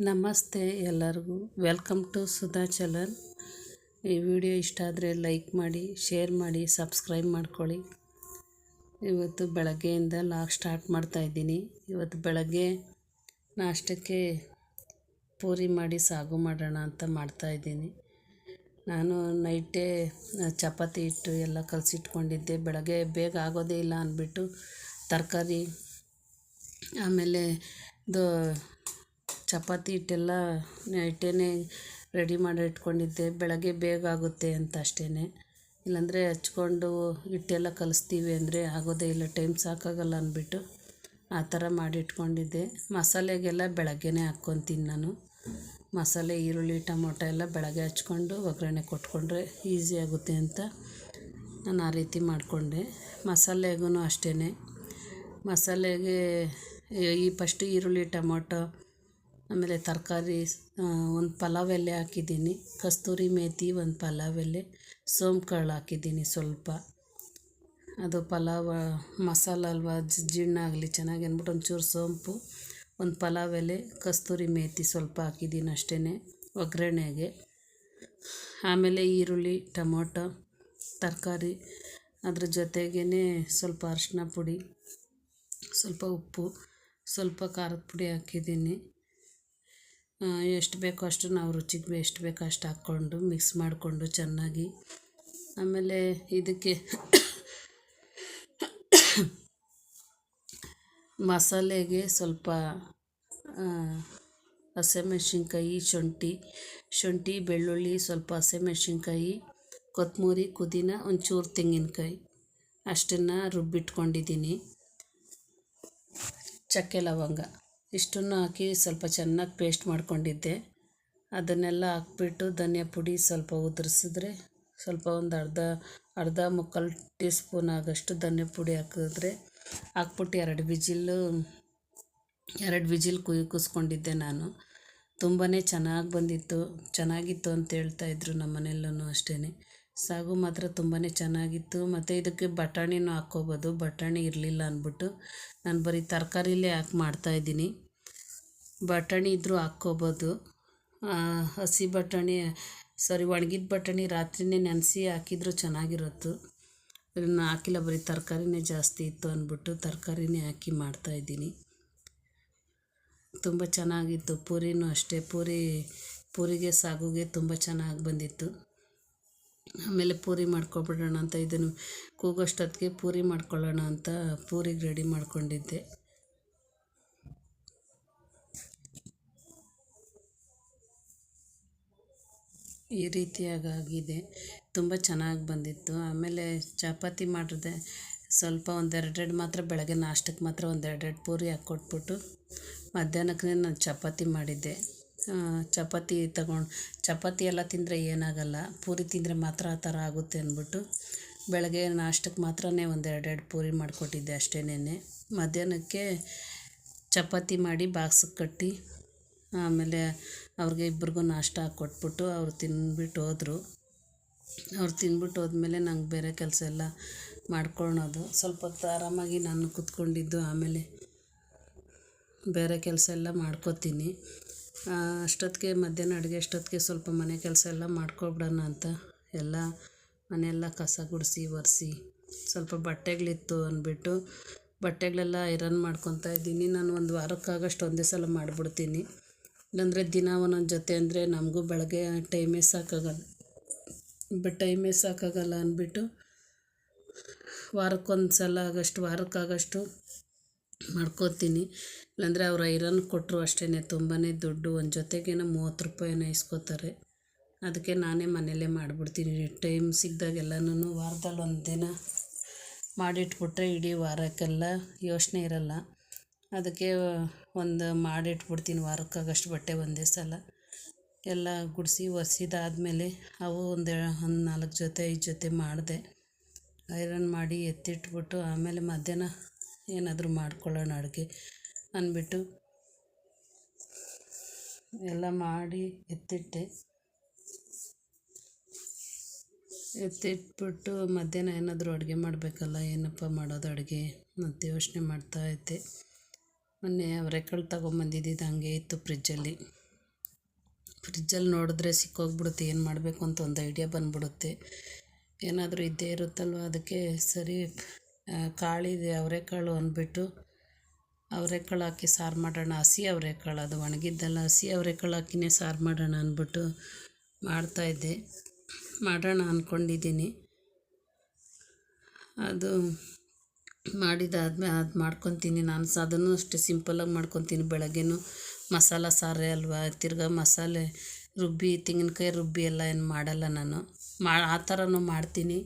ನಮಸ್ತೆ ಎಲ್ಲರಿಗೂ. Welcome to Sudha challan ಈ ವಿಡಿಯೋ ಇಷ್ಟ ಆದರೆ ಲೈಕ್ ಮಾಡಿ ಶೇರ್ ಮಾಡಿ ಸಬ್ಸ್ಕ್ರೈಬ್ ಮಾಡ್ಕೊಳ್ಳಿ. ಇವತ್ತು ಬೆಳಗ್ಗೆಯಿಂದ ಲಾಗ್ ಸ್ಟಾರ್ಟ್ ಮಾಡ್ತಾಯಿದ್ದೀನಿ ಇವತ್ತು ಬೆಳಗ್ಗೆ ನಾಷ್ಟಕ್ಕೆ ಪೂರಿ ಮಾಡಿ ಸಾಗು ಮಾಡೋಣ ಅಂತ ಮಾಡ್ತಾಯಿದ್ದೀನಿ ನಾನು ನೈಟೇ ಚಪಾತಿ ಹಿಟ್ಟು ಎಲ್ಲ ಕಲಸಿಟ್ಕೊಂಡಿದ್ದೆ. ಬೆಳಗ್ಗೆ ಬೇಗ ಆಗೋದೇ ಇಲ್ಲ ಅಂದ್ಬಿಟ್ಟು ತರಕಾರಿ, ಆಮೇಲೆ ಇದು ಚಪಾತಿ ಹಿಟ್ಟೆಲ್ಲ ನೈಟೇ ರೆಡಿ ಮಾಡಿ ಇಟ್ಕೊಂಡಿದ್ದೆ. ಬೆಳಗ್ಗೆ ಬೇಗ ಆಗುತ್ತೆ ಅಂತ ಅಷ್ಟೇ ಇಲ್ಲಾಂದರೆ ಹಚ್ಕೊಂಡು ಹಿಟ್ಟೆಲ್ಲ ಕಲಿಸ್ತೀವಿ ಅಂದರೆ ಆಗೋದೇ ಇಲ್ಲ, ಟೈಮ್ ಸಾಕಾಗಲ್ಲ ಅಂದ್ಬಿಟ್ಟು ಆ ಥರ ಮಾಡಿ ಇಟ್ಕೊಂಡಿದ್ದೆ. ಮಸಾಲೆಗೆಲ್ಲ ಬೆಳಗ್ಗೆನೇ ಹಾಕ್ಕೊತೀನಿ ನಾನು. ಮಸಾಲೆ, ಈರುಳ್ಳಿ, ಟೊಮೊಟೊ ಎಲ್ಲ ಬೆಳಗ್ಗೆ ಹಚ್ಕೊಂಡು ಒಗ್ಗರಣೆ ಕೊಟ್ಕೊಂಡ್ರೆ ಈಸಿ ಆಗುತ್ತೆ ಅಂತ ನಾನು ಆ ರೀತಿ ಮಾಡಿಕೊಂಡೆ. ಮಸಾಲೆಗೂ ಅಷ್ಟೇ ಮಸಾಲೆಗೆ ಈ ಫಸ್ಟ್ ಈರುಳ್ಳಿ, ಟೊಮೊಟೊ ಆಮೇಲೆ ತರಕಾರಿ ಒಂದು ಪಲಾವ್ ಎಲೆ ಹಾಕಿದ್ದೀನಿ. ಕಸ್ತೂರಿ ಮೇತಿ ಒಂದು ಪಲಾವ್ ಎಲೆ ಸೋಂಪು ಕಾಳು ಹಾಕಿದ್ದೀನಿ ಸ್ವಲ್ಪ. ಅದು ಪಲಾವ್, ಮಸಾಲ ಅಲ್ವಾ ಆಗಲಿ ಚೆನ್ನಾಗಿ ಅಂದ್ಬಿಟ್ಟು ಒಂಚೂರು ಸೋಂಪು. ಒಂದು ಪಲಾವ್ ಎಲೆ ಕಸ್ತೂರಿ ಮೇತಿ ಸ್ವಲ್ಪ ಹಾಕಿದ್ದೀನಿ ಅಷ್ಟೇ ಒಗ್ಗರಣೆಗೆ. ಆಮೇಲೆ ಈರುಳ್ಳಿ, ಟೊಮೊಟೊ, ತರಕಾರಿ. ಅದ್ರ ಜೊತೆಗೇ ಸ್ವಲ್ಪ ಅರಿಶಿನ ಪುಡಿ, ಸ್ವಲ್ಪ ಉಪ್ಪು, ಸ್ವಲ್ಪ ಖಾರದ ಪುಡಿ ಹಾಕಿದ್ದೀನಿ. ಎಷ್ಟು ಬೇಕೋ ಅಷ್ಟು ನಾವು ರುಚಿಗೆ ಎಷ್ಟು ಬೇಕೋ ಅಷ್ಟು ಹಾಕ್ಕೊಂಡು ಮಿಕ್ಸ್ ಮಾಡಿಕೊಂಡು ಚೆನ್ನಾಗಿ. ಆಮೇಲೆ ಇದಕ್ಕೆ ಮಸಾಲೆಗೆ ಸ್ವಲ್ಪ ಹಸಿಮೆಣ್ಸಿನ್ಕಾಯಿ, ಶುಂಠಿ ಶುಂಠಿ, ಬೆಳ್ಳುಳ್ಳಿ, ಸ್ವಲ್ಪ ಹಸಿಮೆಣ್ಸಿನ್ಕಾಯಿ ಕೊತ್ತಂಬರಿ ಕುದಿನ ಒಂಚೂರು ತೆಂಗಿನಕಾಯಿ. ಅಷ್ಟನ್ನು ರುಬ್ಬಿಟ್ಕೊಂಡಿದ್ದೀನಿ. ಚಕ್ಕೆ ಲವಂಗ. ಇಷ್ಟನ್ನು ಹಾಕಿ ಸ್ವಲ್ಪ ಚೆನ್ನಾಗಿ ಪೇಸ್ಟ್ ಮಾಡ್ಕೊಂಡಿದ್ದೆ. ಅದನ್ನೆಲ್ಲ ಹಾಕ್ಬಿಟ್ಟು ಧನಿಯಾ ಪುಡಿ ಸ್ವಲ್ಪ ಉದುರಿಸಿದ್ರೆ ಸ್ವಲ್ಪ ಒಂದು ಅರ್ಧ ಅರ್ಧ ಮುಕ್ಕಾಲು ಟೀ ಸ್ಪೂನ್ ಆಗೋಷ್ಟು ಧನಿಯಾ ಪುಡಿ ಹಾಕಿದ್ರೆ ಹಾಕ್ಬಿಟ್ಟು ಎರಡು ವಿಜಿಲ್ಲು ಎರಡು ವಿಜಿಲ್ ಕುಯ್, ಕೂಸ್ಕೊಂಡಿದ್ದೆ ನಾನು. ತುಂಬಾ ಚೆನ್ನಾಗಿ ಬಂದಿತ್ತು, ಚೆನ್ನಾಗಿತ್ತು ಅಂತ ಹೇಳ್ತಾಯಿದ್ರು ನಮ್ಮ ಮನೆಯಲ್ಲೂ ಅಷ್ಟೇ ಸಾಗು ಮಾತ್ರ ತುಂಬಾ ಚೆನ್ನಾಗಿತ್ತು. ಮತ್ತು ಇದಕ್ಕೆ ಬಟಾಣಿನೂ ಹಾಕ್ಕೋಬೋದು. ಬಟಾಣಿ ಇರಲಿಲ್ಲ ಅಂದ್ಬಿಟ್ಟು ನಾನು ಬರೀ ತರಕಾರಿಲೇ ಹಾಕಿ ಮಾಡ್ತಾಯಿದ್ದೀನಿ ಬಟಾಣಿ ಇದ್ದರೂ ಹಾಕ್ಕೋಬೋದು. ಹಸಿ ಬಟಾಣಿ ಸಾರಿ ಒಣಗಿದ ಬಟಾಣಿ ರಾತ್ರಿನೇ ನೆನೆಸಿ ಹಾಕಿದರೂ ಚೆನ್ನಾಗಿರುತ್ತೆ. ಅದನ್ನು ಹಾಕಿಲ್ಲ, ಬರೀ ತರಕಾರಿನೇ ಜಾಸ್ತಿ ಇತ್ತು ಅಂದ್ಬಿಟ್ಟು ತರಕಾರಿನೇ ಹಾಕಿ ಮಾಡ್ತಾಯಿದ್ದೀನಿ ತುಂಬ ಚೆನ್ನಾಗಿತ್ತು. ಪೂರಿನೂ ಅಷ್ಟೇ. ಪೂರಿ, ಪೂರಿಗೆ ಸಾಗುಗೆ ತುಂಬ ಚೆನ್ನಾಗಿ ಬಂದಿತ್ತು. ಆಮೇಲೆ ಪೂರಿ ಮಾಡ್ಕೊಬಿಡೋಣ ಅಂತ ಇದನ್ನು ಕೂಗೋಷ್ಟೊತ್ತಿಗೆ ಪೂರಿ ಮಾಡ್ಕೊಳ್ಳೋಣ ಅಂತ ಪೂರಿಗೆ ರೆಡಿ ಮಾಡ್ಕೊಂಡಿದ್ದೆ. ಈ ರೀತಿಯಾಗಿ ಆಗಿದೆ ತುಂಬ ಚೆನ್ನಾಗಿ ಬಂದಿತ್ತು. ಆಮೇಲೆ ಚಪಾತಿ ಮಾಡಿದೆ. ಸ್ವಲ್ಪ ಒಂದೆರಡೆರಡು ಮಾತ್ರ ಬೆಳಗ್ಗೆ ನಾಷ್ಟಕ್ಕೆ ಮಾತ್ರ ಒಂದೆರಡೆರಡು ಪೂರಿ ಹಾಕ್ಕೊಟ್ಬಿಟ್ಟು ಮಧ್ಯಾಹ್ನಕ್ಕೆ ನಾನು ಚಪಾತಿ ಮಾಡಿದ್ದೆ. ಚಪಾತಿ ತಗೊಂಡು ಚಪಾತಿ ಎಲ್ಲ ತಿಂದರೆ ಏನಾಗಲ್ಲ. ಪೂರಿ ತಿಂದರೆ ಮಾತ್ರ ಆ ಥರ ಆಗುತ್ತೆ ಅಂದ್ಬಿಟ್ಟು ಬೆಳಗ್ಗೆ ನಾಷ್ಟಕ್ಕೆ ಮಾತ್ರನೇ ಒಂದೆರಡೆರಡು ಪೂರಿ ಮಾಡಿಕೊಟ್ಟಿದ್ದೆ ಅಷ್ಟೇನೆ ಮಧ್ಯಾಹ್ನಕ್ಕೆ ಚಪಾತಿ ಮಾಡಿ ಬಾಕ್ಸಿಗೆ ಕಟ್ಟಿ ಆಮೇಲೆ ಅವ್ರಿಗೆ ಇಬ್ರಿಗೂ ನಾಷ್ಟ ಕೊಟ್ಬಿಟ್ಟು ಅವ್ರು ತಿಂದ್ಬಿಟ್ಟು ಹೋದರು. ಅವ್ರು ತಿಂದ್ಬಿಟ್ಟು ಹೋದ್ಮೇಲೆ ನಂಗೆ ಬೇರೆ ಕೆಲಸ ಎಲ್ಲ ಮಾಡ್ಕೊಳೋದು. ಸ್ವಲ್ಪ ಹೊತ್ತು ಆರಾಮಾಗಿ ನಾನು ಕೂತ್ಕೊಂಡಿದ್ದು, ಆಮೇಲೆ ಬೇರೆ ಕೆಲಸ ಎಲ್ಲ ಮಾಡ್ಕೋತೀನಿ. ಅಷ್ಟೊತ್ತಿಗೆ ಮಧ್ಯಾಹ್ನ ಅಡುಗೆ, ಅಷ್ಟೊತ್ತಿಗೆ ಸ್ವಲ್ಪ ಮನೆ ಕೆಲಸ ಎಲ್ಲ ಮಾಡ್ಕೊಬಿಡೋಣ ಅಂತ ಎಲ್ಲ ಮನೆಯೆಲ್ಲ ಕಸ ಗುಡಿಸಿ, ಒರೆಸಿ, ಸ್ವಲ್ಪ ಬಟ್ಟೆಗಳಿತ್ತು ಅಂದ್ಬಿಟ್ಟು ಬಟ್ಟೆಗಳೆಲ್ಲ ಐರನ್ ಮಾಡ್ಕೊತಾ ಇದ್ದೀನಿ. ನಾನು ಒಂದು ವಾರಕ್ಕಾಗಷ್ಟು ಒಂದೇ ಸಲ ಮಾಡಿಬಿಡ್ತೀನಿ. ಇಲ್ಲಾಂದರೆ ದಿನ ಒಂದೊಂದು ಜೊತೆ ಅಂದರೆ ನಮಗೂ ಬೆಳಗ್ಗೆ ಟೈಮೇ ಸಾಕಾಗಲ್ಲ. ಬಟ್ ಟೈಮೇ ಸಾಕಾಗಲ್ಲ ಅಂದ್ಬಿಟ್ಟು ವಾರಕ್ಕೊಂದು ಸಲ ಆಗಷ್ಟು, ವಾರಕ್ಕಾಗಷ್ಟು ಮಾಡ್ಕೋತೀನಿ. ಇಲ್ಲಾಂದರೆ ಅವ್ರು ಐರನ್ ಕೊಟ್ಟರು ಅಷ್ಟೇ ತುಂಬಾ ದುಡ್ಡು, ಒಂದು ಜೊತೆಗೇನೋ ಮೂವತ್ತು ರೂಪಾಯಿನ ಇಸ್ಕೋತಾರೆ. ಅದಕ್ಕೆ ನಾನೇ ಮನೆಯಲ್ಲೇ ಮಾಡಿಬಿಡ್ತೀನಿ. ಟೈಮ್ ಸಿಕ್ಕಿದಾಗೆಲ್ಲನೂ ವಾರದಲ್ಲಿ ಒಂದು ದಿನ ಮಾಡಿಟ್ಬಿಟ್ರೆ ಇಡೀ ವಾರಕ್ಕೆಲ್ಲ ಯೋಚನೆ ಇರಲ್ಲ. ಅದಕ್ಕೆ ಒಂದು ಮಾಡಿಟ್ಬಿಡ್ತೀನಿ ವಾರಕ್ಕಾಗಷ್ಟು ಬಟ್ಟೆ ಒಂದೇ ಸಲ. ಎಲ್ಲ ಗುಡಿಸಿ ಒರೆಸಿದಾದ್ಮೇಲೆ ಅವು ಒಂದು ಒಂದು ನಾಲ್ಕು ಜೊತೆ, ಐದು ಜೊತೆ ಮಾಡಿದೆ. ಐರನ್ ಮಾಡಿ ಎತ್ತಿಟ್ಬಿಟ್ಟು ಆಮೇಲೆ ಮಧ್ಯಾಹ್ನ ಏನಾದರೂ ಮಾಡ್ಕೊಳ್ಳೋಣ ಅಡುಗೆ ಅಂದ್ಬಿಟ್ಟು ಎಲ್ಲ ಮಾಡಿ ಎತ್ತಿಟ್ಟೆ. ಎತ್ತಿಟ್ಬಿಟ್ಟು ಮಧ್ಯಾಹ್ನ ಏನಾದರೂ ಅಡುಗೆ ಮಾಡಬೇಕಲ್ಲ, ಏನಪ್ಪ ಮಾಡೋದು ಅಡುಗೆ ಮತ್ತು ಯೋಚನೆ ಮಾಡ್ತಾಯಿದ್ದೆ ಮೊನ್ನೆ ಅವರೆಕಾಳು ತಗೊಂಬಂದಿದ್ದಿದ್ದು ಹಂಗೆ ಇತ್ತು ಫ್ರಿಜ್ಜಲ್ಲಿ. ಫ್ರಿಜ್ಜಲ್ಲಿ ನೋಡಿದ್ರೆ ಸಿಕ್ಕೋಗ್ಬಿಡುತ್ತೆ, ಏನು ಮಾಡಬೇಕು ಅಂತ ಒಂದು ಐಡಿಯಾ ಬಂದ್ಬಿಡುತ್ತೆ. ಏನಾದರೂ ಇದ್ದೇ ಇರುತ್ತಲ್ವ? ಅದಕ್ಕೆ ಸರಿ ಕಾಳಿದೆ ಅವರೆಕಾಳು ಅಂದ್ಬಿಟ್ಟು ಅವರೆಕಾಳು ಹಾಕಿ ಸಾರು ಮಾಡೋಣ, ಹಸಿ ಅವರೆಕಾಳು, ಅದು ಒಣಗಿದ್ದಲ್ಲ, ಹಸಿ ಅವರೆಕಾಳು ಹಾಕಿನೇ ಸಾರು ಮಾಡೋಣ ಅಂದ್ಬಿಟ್ಟು ಮಾಡ್ತಾಯಿದ್ದೆ ಮಾಡೋಣ ಅಂದ್ಕೊಂಡಿದ್ದೀನಿ ಅದು ಮಾಡಿದಾದ್ಮೇಲೆ ಅದು ಮಾಡ್ಕೊತೀನಿ. ನಾನು ಸಹ ಅದನ್ನು ಅಷ್ಟೇ ಸಿಂಪಲ್ಲಾಗಿ ಮಾಡ್ಕೊತೀನಿ. ಬೆಳಗ್ಗೆನೂ ಮಸಾಲ ಸಾರೇ ಅಲ್ವಾ? ತಿರ್ಗಾ ಮಸಾಲೆ ರುಬ್ಬಿ, ತೆಂಗಿನಕಾಯಿ ರುಬ್ಬಿ ಎಲ್ಲ ಏನು ಮಾಡಲ್ಲ ನಾನು. ಮಾ, ಆ ಥರನೂ ಮಾಡ್ತೀನಿ.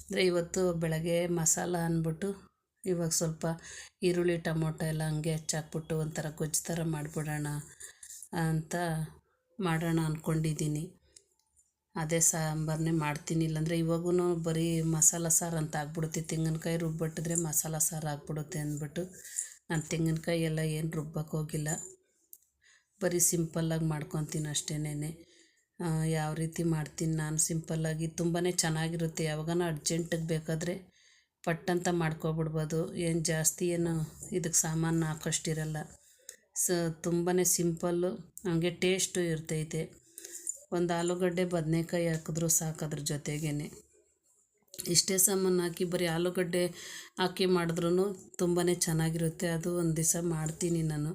ಅಂದರೆ ಇವತ್ತು ಬೆಳಗ್ಗೆ ಮಸಾಲ ಅಂದ್ಬಿಟ್ಟು ಇವಾಗ ಸ್ವಲ್ಪ ಈರುಳ್ಳಿ, ಟೊಮೊಟೊ ಎಲ್ಲ ಹಂಗೆ ಹೆಚ್ಚಾಕ್ಬಿಟ್ಟು ಒಂಥರ ಗೊಜ್ಜು ಥರ ಮಾಡಿಬಿಡೋಣ ಅಂತ ಮಾಡೋಣ ಅಂದ್ಕೊಂಡಿದ್ದೀನಿ ಅದೇ ಸಾಂಬಾರನ್ನೇ ಮಾಡ್ತೀನಿ, ಇಲ್ಲಾಂದರೆ ಇವಾಗೂ ಬರೀ ಮಸಾಲ ಸಾರು ಅಂತ ಆಗ್ಬಿಡುತ್ತೆ. ತೆಂಗಿನಕಾಯಿ ರುಬ್ಬಿಟ್ಟಿದ್ರೆ ಮಸಾಲ ಸಾರು ಆಗ್ಬಿಡುತ್ತೆ ಅಂದ್ಬಿಟ್ಟು ನಾನು ತೆಂಗಿನಕಾಯಿ ಎಲ್ಲ ಏನು ರುಬ್ಬಕ್ಕೆ ಹೋಗಿಲ್ಲ. ಬರೀ ಸಿಂಪಲ್ಲಾಗಿ ಮಾಡ್ಕೊತೀನಿ ಅಷ್ಟೇನೆ ಯಾವ ರೀತಿ ಮಾಡ್ತೀನಿ ನಾನು ಸಿಂಪಲ್ಲಾಗಿ ತುಂಬಾ ಚೆನ್ನಾಗಿರುತ್ತೆ. ಯಾವಾಗಾನ ಅರ್ಜೆಂಟಿಗೆ ಬೇಕಾದರೆ ಪಟ್ಟಂತ ಮಾಡ್ಕೊಬಿಡ್ಬೋದು. ಏನು ಜಾಸ್ತಿ ಏನು ಇದಕ್ಕೆ ಸಾಮಾನು ಹಾಕೋಷ್ಟಿರಲ್ಲ. ಸ ತುಂಬಾ ಸಿಂಪಲ್ಲು, ಹಂಗೆ ಟೇಸ್ಟು ಇರ್ತೈತೆ. ಒಂದು ಆಲೂಗಡ್ಡೆ ಬದನೆಕಾಯಿ ಹಾಕಿದ್ರು ಸಾಕು ಅದ್ರ ಜೊತೆಗೇ ಇಷ್ಟೇ ಸಾಮಾನು ಹಾಕಿ ಬರೀ ಆಲೂಗಡ್ಡೆ ಹಾಕಿ ಮಾಡಿದ್ರೂ ತುಂಬಾ ಚೆನ್ನಾಗಿರುತ್ತೆ. ಅದು ಒಂದು ದಿವಸ ಮಾಡ್ತೀನಿ ನಾನು.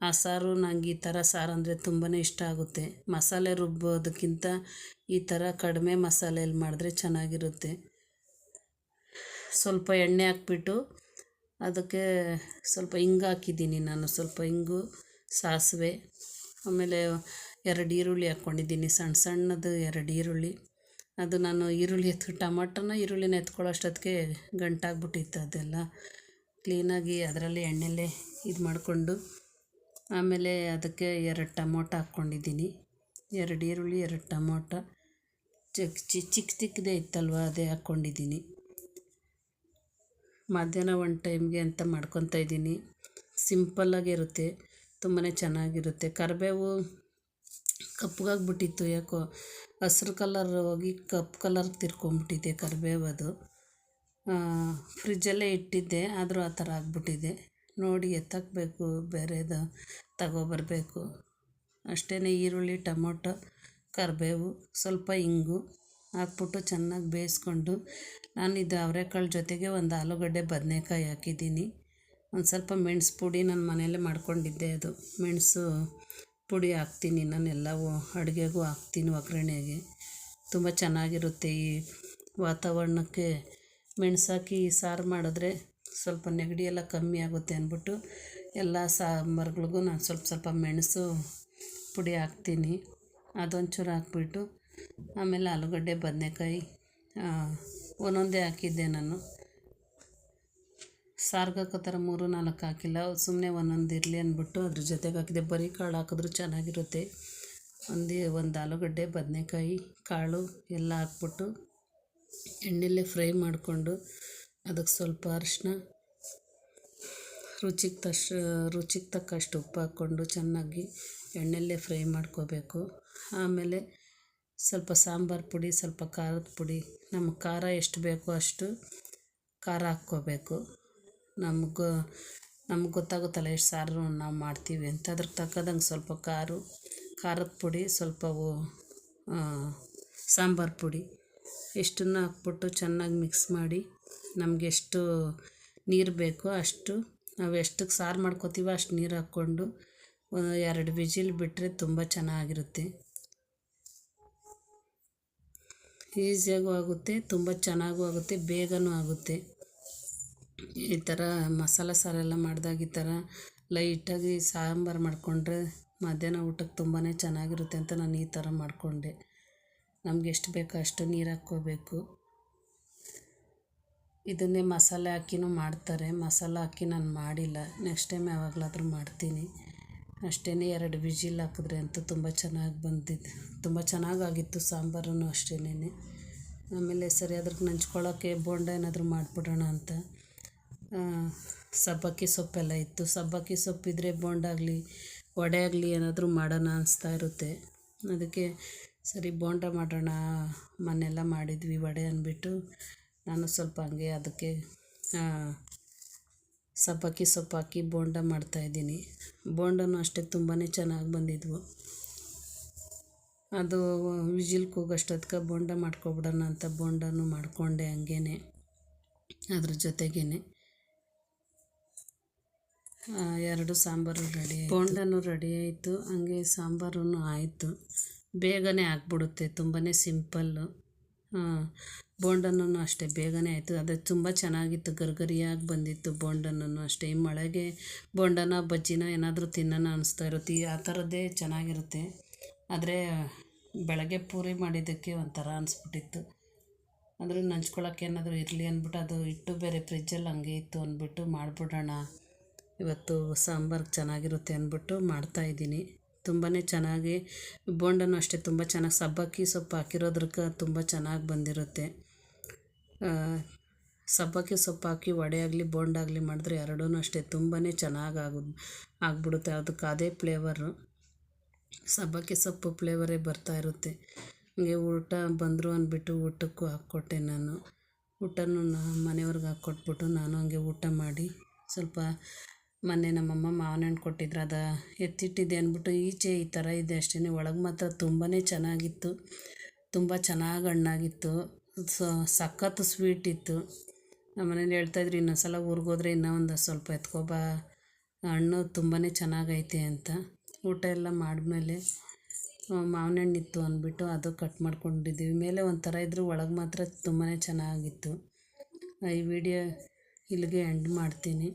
ಆ ಸಾರು ನಂಗೆ ಈ ಥರ ಸಾರು ಅಂದರೆ ತುಂಬಾ ಇಷ್ಟ ಆಗುತ್ತೆ. ಮಸಾಲೆ ರುಬ್ಬೋದಕ್ಕಿಂತ ಈ ಥರ ಕಡಿಮೆ ಮಸಾಲೆಯಲ್ಲಿ ಮಾಡಿದ್ರೆ ಚೆನ್ನಾಗಿರುತ್ತೆ. ಸ್ವಲ್ಪ ಎಣ್ಣೆ ಹಾಕ್ಬಿಟ್ಟು ಅದಕ್ಕೆ ಸ್ವಲ್ಪ ಹಿಂಗೆ ಹಾಕಿದ್ದೀನಿ ನಾನು. ಸ್ವಲ್ಪ ಹಿಂಗು ಸಾಸಿವೆ, ಆಮೇಲೆ ಎರಡು ಈರುಳ್ಳಿ ಹಾಕ್ಕೊಂಡಿದ್ದೀನಿ. ಸಣ್ಣ ಸಣ್ಣದು ಎರಡು ಈರುಳ್ಳಿ. ಅದು ನಾನು ಈರುಳ್ಳಿ ಎತ್ಕೊ ಟಮಾಟನ ಈರುಳ್ಳಿನ ಎತ್ಕೊಳ್ಳೋ ಅಷ್ಟೊತ್ತಿಗೆ ಗಂಟಾಗ್ಬಿಟ್ಟಿತ್ತು ಅದೆಲ್ಲ. ಕ್ಲೀನಾಗಿ ಅದರಲ್ಲಿ ಎಣ್ಣೆಲೇ ಇದು ಮಾಡಿಕೊಂಡು ಆಮೇಲೆ ಅದಕ್ಕೆ ಎರಡು ಟಮೋಟ ಹಾಕ್ಕೊಂಡಿದ್ದೀನಿ. ಎರಡು ಈರುಳ್ಳಿ, ಎರಡು ಟಮೋಟ. ಚಿಕ್ ಚಿಕ್ಕ ಚಿಕ್ಕ ಚಿಕ್ಕದೇ ಇತ್ತಲ್ವ ಅದೇ ಹಾಕ್ಕೊಂಡಿದ್ದೀನಿ. ಮಧ್ಯಾಹ್ನ ಒಂದು ಟೈಮ್ಗೆ ಅಂತ ಮಾಡ್ಕೊತಾ ಇದ್ದೀನಿ. ಸಿಂಪಲ್ಲಾಗಿರುತ್ತೆ. ತುಂಬಾ ಚೆನ್ನಾಗಿರುತ್ತೆ. ಕರಿಬೇವು ಕಪ್ಪಗಾಗ್ಬಿಟ್ಟಿತ್ತು ಯಾಕೋ ಹಸ್ರು ಕಲರ್ ಹೋಗಿ ಕಪ್ಪು ಕಲರ್ ತಿರ್ಕೊಂಬಿಟ್ಟಿದೆ ಕರಿಬೇವು ಅದು ಫ್ರಿಜ್ಜಲ್ಲೇ ಇಟ್ಟಿದ್ದೆ, ಆದರೂ ಆ ಥರ ಆಗಿಬಿಟ್ಟಿದೆ. ನೋಡಿ ಎತ್ತಾಕಬೇಕು, ಬೇರೆದು ತಗೊಬರಬೇಕು. ಅಷ್ಟೇ ಈರುಳ್ಳಿ, ಟೊಮೊಟೊ, ಕರಿಬೇವು, ಸ್ವಲ್ಪ ಇಂಗು ಹಾಕ್ಬಿಟ್ಟು ಚೆನ್ನಾಗಿ ಬೇಯಿಸ್ಕೊಂಡು ನಾನು ಇದು ಅವರೆಕಾಳು ಜೊತೆಗೆ ಒಂದು ಆಲೂಗಡ್ಡೆ ಬದನೆಕಾಯಿ ಹಾಕಿದ್ದೀನಿ. ಒಂದು ಸ್ವಲ್ಪ ಮೆಣಸು ಪುಡಿ ನಾನು ಮನೆಯಲ್ಲೇ ಮಾಡ್ಕೊಂಡಿದ್ದೆ ಅದು. ಮೆಣಸು ಪುಡಿ ಹಾಕ್ತೀನಿ ನಾನು ಎಲ್ಲವೂ ಅಡುಗೆಗೂ ಹಾಕ್ತೀನಿ ಒಗ್ಗರಣೆಗೆ. ತುಂಬ ಚೆನ್ನಾಗಿರುತ್ತೆ ಈ ವಾತಾವರಣಕ್ಕೆ ಮೆಣಸು ಹಾಕಿ ಸಾರು ಮಾಡಿದ್ರೆ ಸ್ವಲ್ಪ ನೆಗಡಿ ಎಲ್ಲ ಕಮ್ಮಿ ಆಗುತ್ತೆ ಅಂದ್ಬಿಟ್ಟು ಎಲ್ಲ ಸಾಂಬಾರುಗಳಿಗೂ ನಾನು ಸ್ವಲ್ಪ ಸ್ವಲ್ಪ ಮೆಣಸು ಪುಡಿ ಹಾಕ್ತೀನಿ. ಅದೊಂಚೂರು ಹಾಕ್ಬಿಟ್ಟು ಆಮೇಲೆ ಆಲೂಗಡ್ಡೆ, ಬದನೆಕಾಯಿ ಒಂದೊಂದೇ ಹಾಕಿದ್ದೆ ನಾನು. ಸಾರ್ಗೆ ಹಾಕೋ ಥರ ಮೂರು ನಾಲ್ಕು ಹಾಕಿಲ್ಲ. ಸುಮ್ಮನೆ ಒಂದೊಂದು ಇರಲಿ ಅಂದ್ಬಿಟ್ಟು ಅದ್ರ ಜೊತೆಗೆ ಹಾಕಿದೆ. ಬರೀ ಕಾಳು ಹಾಕಿದ್ರೂ ಚೆನ್ನಾಗಿರುತ್ತೆ. ಒಂದು ಒಂದು ಆಲೂಗಡ್ಡೆ, ಬದನೆಕಾಯಿ, ಕಾಳು ಎಲ್ಲ ಹಾಕ್ಬಿಟ್ಟು ಎಣ್ಣೆಲ್ಲೇ ಫ್ರೈ ಮಾಡಿಕೊಂಡು ಅದಕ್ಕೆ ಸ್ವಲ್ಪ ಅರಿಶಿನ, ರುಚಿಗೆ ತಷ್ಟ ರುಚಿಗೆ ತಕ್ಕಷ್ಟು ಉಪ್ಪು ಹಾಕ್ಕೊಂಡು ಚೆನ್ನಾಗಿ ಎಣ್ಣೆಲ್ಲೇ ಫ್ರೈ ಮಾಡ್ಕೋಬೇಕು. ಆಮೇಲೆ ಸ್ವಲ್ಪ ಸಾಂಬಾರು ಪುಡಿ, ಸ್ವಲ್ಪ ಖಾರದ ಪುಡಿ. ನಮಗೆ ಖಾರ ಎಷ್ಟು ಬೇಕೋ ಅಷ್ಟು ಖಾರ ಹಾಕ್ಕೋಬೇಕು. ನಮ್ಗೆ ನಮ್ಗೆ ಗೊತ್ತಾಗುತ್ತಲ್ಲ ಎಷ್ಟು ಸಾರು ನಾವು ಮಾಡ್ತೀವಿ ಅಂತ. ಅದ್ರ ತಕ್ಕದಂಗೆ ಸ್ವಲ್ಪ ಖಾರ ಖಾರದ ಪುಡಿ, ಸ್ವಲ್ಪ ಸಾಂಬಾರು ಪುಡಿ ಇಷ್ಟನ್ನು ಹಾಕ್ಬಿಟ್ಟು ಚೆನ್ನಾಗಿ ಮಿಕ್ಸ್ ಮಾಡಿ ನಮ್ಗೆ ಎಷ್ಟು ನೀರು ಬೇಕೋ ಅಷ್ಟು ನಾವು ಎಷ್ಟಕ್ಕೆ ಸಾರು ಮಾಡ್ಕೋತೀವೋ ಅಷ್ಟು ನೀರು ಹಾಕ್ಕೊಂಡು ಎರಡು ವಿಜಿಲ್ ಬಿಟ್ಟರೆ ತುಂಬ ಚೆನ್ನಾಗಿರುತ್ತೆ. ಈಸಿಯಾಗೂ ಆಗುತ್ತೆ, ತುಂಬ ಚೆನ್ನಾಗೂ ಆಗುತ್ತೆ, ಬೇಗನೂ ಆಗುತ್ತೆ. ಈ ಥರ ಮಸಾಲ ಸಾರೆಲ್ಲ ಮಾಡಿದಾಗ ಈ ಥರ ಲೈಟಾಗಿ ಸಾಂಬಾರು ಮಾಡಿಕೊಂಡ್ರೆ ಮಧ್ಯಾಹ್ನ ಊಟಕ್ಕೆ ತುಂಬಾ ಚೆನ್ನಾಗಿರುತ್ತೆ ಅಂತ ನಾನು ಈ ಥರ ಮಾಡಿಕೊಂಡೆ. ನಮ್ಗೆ ಎಷ್ಟು ಬೇಕೋ ಅಷ್ಟು ನೀರು ಹಾಕ್ಕೋಬೇಕು. ಇದನ್ನೇ ಮಸಾಲೆ ಹಾಕಿನೂ ಮಾಡ್ತಾರೆ. ಮಸಾಲೆ ಹಾಕಿ ನಾನು ಮಾಡಿಲ್ಲ. ನೆಕ್ಸ್ಟ್ ಟೈಮ್ ಯಾವಾಗಲಾದರೂ ಮಾಡ್ತೀನಿ. ಅಷ್ಟೇ ಎರಡು ವಿಜಿಲ್ ಹಾಕಿದ್ರೆ ಅಂತೂ ತುಂಬ ಚೆನ್ನಾಗಿ ಬಂದಿದ್ದು ತುಂಬ ಚೆನ್ನಾಗಾಗಿತ್ತು ಸಾಂಬಾರೂ ಅಷ್ಟೇನೆ ಆಮೇಲೆ ಸರಿ ಅದ್ರಕ್ಕೆ ನಂಚ್ಕೊಳ್ಳೋಕ್ಕೆ ಬೋಂಡ ಏನಾದರೂ ಮಾಡಿಬಿಡೋಣ ಅಂತ. ಸಬ್ಬಕ್ಕಿ ಸೊಪ್ಪೆಲ್ಲ ಇತ್ತು. ಸಬ್ಬಕ್ಕಿ ಸೊಪ್ಪಿದ್ರೆ ಬೋಂಡಾಗಲಿ ವಡೆ ಆಗಲಿ ಏನಾದರೂ ಮಾಡೋಣ ಅನಿಸ್ತಾ ಇರುತ್ತೆ. ಅದಕ್ಕೆ ಸರಿ ಬೋಂಡ ಮಾಡೋಣ ಮನೆಲ್ಲ ಮಾಡಿದ್ವಿ, ವಡೆ ಅಂದ್ಬಿಟ್ಟು. ನಾನು ಸ್ವಲ್ಪ ಹಂಗೆ ಅದಕ್ಕೆ ಸಬ್ಬಕ್ಕಿ ಸೊಪ್ಪು ಹಾಕಿ ಬೋಂಡ ಮಾಡ್ತಾಯಿದ್ದೀನಿ ಬೋಂಡನೂ ಅಷ್ಟೇ ತುಂಬಾ ಚೆನ್ನಾಗಿ ಬಂದಿದ್ವು. ಅದು ವಿಜಿಲ್ ಕೂಗಷ್ಟೊತ್ಕ ಬೋಂಡ ಮಾಡ್ಕೊಬಿಡೋಣ ಅಂತ ಬೋಂಡನೂ ಮಾಡಿಕೊಂಡೆ ಹಂಗೇನೆ. ಅದ್ರ ಜೊತೆಗೇನೆ. ಎರಡು ಸಾಂಬಾರು ರೆಡಿ ಬೋಂಡನು ರೆಡಿ ಆಯಿತು. ಹಂಗೆ ಸಾಂಬಾರು ಆಯಿತು. ಬೇಗನೆ ಆಗಿಬಿಡುತ್ತೆ ತುಂಬಾ ಸಿಂಪಲ್ಲು. ಬೋಂಡನೂ ಅಷ್ಟೇ, ಬೇಗನೆ ಆಯಿತು. ಅದು ತುಂಬ ಚೆನ್ನಾಗಿತ್ತು, ಗರಿಗರಿಯಾಗಿ ಬಂದಿತ್ತು ಬೋಂಡನೂ ಅಷ್ಟೇ. ಈ ಮಳೆಗೆ ಬೋಂಡನ, ಬಜ್ಜಿನ ಏನಾದರೂ ತಿನ್ನೋಣ ಅನಿಸ್ತಾ ಇರುತ್ತೆ. ಆ ಥರದ್ದೇ ಚೆನ್ನಾಗಿರುತ್ತೆ. ಆದರೆ ಬೆಳಗ್ಗೆ ಪೂರಿ ಮಾಡಿದ್ದಕ್ಕೆ ಒಂಥರ ಅನಿಸ್ಬಿಟ್ಟಿತ್ತು. ಅಂದರೆ ನಂಚ್ಕೊಳಕ್ಕೆ ಏನಾದರೂ ಇರಲಿ ಅಂದ್ಬಿಟ್ಟು ಅದು ಇಟ್ಟು ಬೇರೆ ಫ್ರಿಜ್ಜಲ್ಲಿ ಹಂಗೆ ಇತ್ತು ಅಂದ್ಬಿಟ್ಟು ಮಾಡಿಬಿಡೋಣ. ಇವತ್ತು ಸಾಂಬಾರು ಚೆನ್ನಾಗಿರುತ್ತೆ ಅಂದ್ಬಿಟ್ಟು ಮಾಡ್ತಾಯಿದ್ದೀನಿ ತುಂಬಾ ಚೆನ್ನಾಗಿ ಬೋಂಡನೂ ಅಷ್ಟೇ, ತುಂಬ ಚೆನ್ನಾಗಿ ಸಬ್ಬಕ್ಕಿ ಸೊಪ್ಪು ಹಾಕಿರೋದ್ರಕ್ಕೆ ತುಂಬ ಚೆನ್ನಾಗಿ ಬಂದಿರುತ್ತೆ. ಸಬ್ಬಕ್ಕಿ ಸೊಪ್ಪು ಹಾಕಿ ವಡೆ ಆಗಲಿ ಬೋಂಡಾಗಲಿ ಮಾಡಿದ್ರೆ ಎರಡೂ ಅಷ್ಟೇ ತುಂಬಾ ಚೆನ್ನಾಗಿ ಆಗಿಬಿಡುತ್ತೆ. ಅದಕ್ಕೆ ಅದೇ ಫ್ಲೇವರು. ಸಬ್ಬಕ್ಕಿ ಸೊಪ್ಪು ಫ್ಲೇವರೇ ಬರ್ತಾ ಇರುತ್ತೆ. ಹಂಗೆ ಊಟ ಬಂದರು ಅಂದ್ಬಿಟ್ಟು ಊಟಕ್ಕೂ ಹಾಕ್ಕೊಟ್ಟೆ ನಾನು. ಊಟನೂ ಮನೆಯವ್ರಿಗೆ ಹಾಕ್ಕೊಟ್ಬಿಟ್ಟು ನಾನು ಹಂಗೆ ಊಟ ಮಾಡಿ ಸ್ವಲ್ಪ ಮೊನ್ನೆ ನಮ್ಮಮ್ಮ ಮಾವಿನ ಹಣ್ಣು ಕೊಟ್ಟಿದ್ರು, ಅದು ಎತ್ತಿಟ್ಟಿದ್ದೆ ಅಂದ್ಬಿಟ್ಟು ಈಚೆ ಈ ಥರ ಇದೆ ಅಷ್ಟೇ ಒಳಗೆ ಮಾತ್ರ ತುಂಬಾ ಚೆನ್ನಾಗಿತ್ತು, ತುಂಬ ಚೆನ್ನಾಗಿ ಹಣ್ಣಾಗಿತ್ತು ಸಖತ್ ಸಖತ್ತು ಸ್ವೀಟ್ ಇತ್ತು. ನಮ್ಮ ಮನೇಲಿ ಹೇಳ್ತಾಯಿದ್ರು ಇನ್ನೊಂದು ಸಲ ಊರಿಗೆ ಹೋದ್ರೆ ಇನ್ನೂ ಒಂದು ಸ್ವಲ್ಪ ಎತ್ಕೊಬಾ ಹಣ್ಣು ತುಂಬಾ ಚೆನ್ನಾಗೈತೆ ಅಂತ. ಊಟ ಎಲ್ಲ ಮಾಡಿದ್ಮೇಲೆ ಮಾವಿನ ಹಣ್ಣು ಇತ್ತು ಅಂದ್ಬಿಟ್ಟು ಅದು ಕಟ್ ಮಾಡ್ಕೊಂಡಿದ್ದೀವಿ. ಮೇಲೆ ಒಂಥರ ಇದ್ದರೂ ಒಳಗೆ ಮಾತ್ರ ತುಂಬಾ ಚೆನ್ನಾಗಿತ್ತು. ಈ ವಿಡಿಯೋ ಇಲ್ಲಿಗೆ ಎಂಡ್ ಮಾಡ್ತೀನಿ.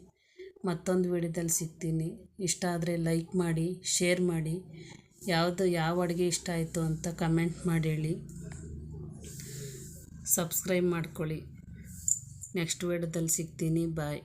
ಮತ್ತೊಂದು ವಿಡಿಯೋದಲ್ಲಿ ಸಿಗ್ತೀನಿ. ಇಷ್ಟ ಆದರೆ ಲೈಕ್ ಮಾಡಿ ಶೇರ್ ಮಾಡಿ. ಯಾವುದು ಯಾವ ಅಡುಗೆ ಇಷ್ಟ ಆಯಿತು ಅಂತ ಕಮೆಂಟ್ ಮಾಡಿ ಹೇಳಿ. ಸಬ್ಸ್ಕ್ರೈಬ್ ಮಾಡ್ಕೊಳ್ಳಿ. ನೆಕ್ಸ್ಟ್ ವಿಡಿಯೋದಲ್ಲಿ ಸಿಗ್ತೀನಿ. ಬಾಯ್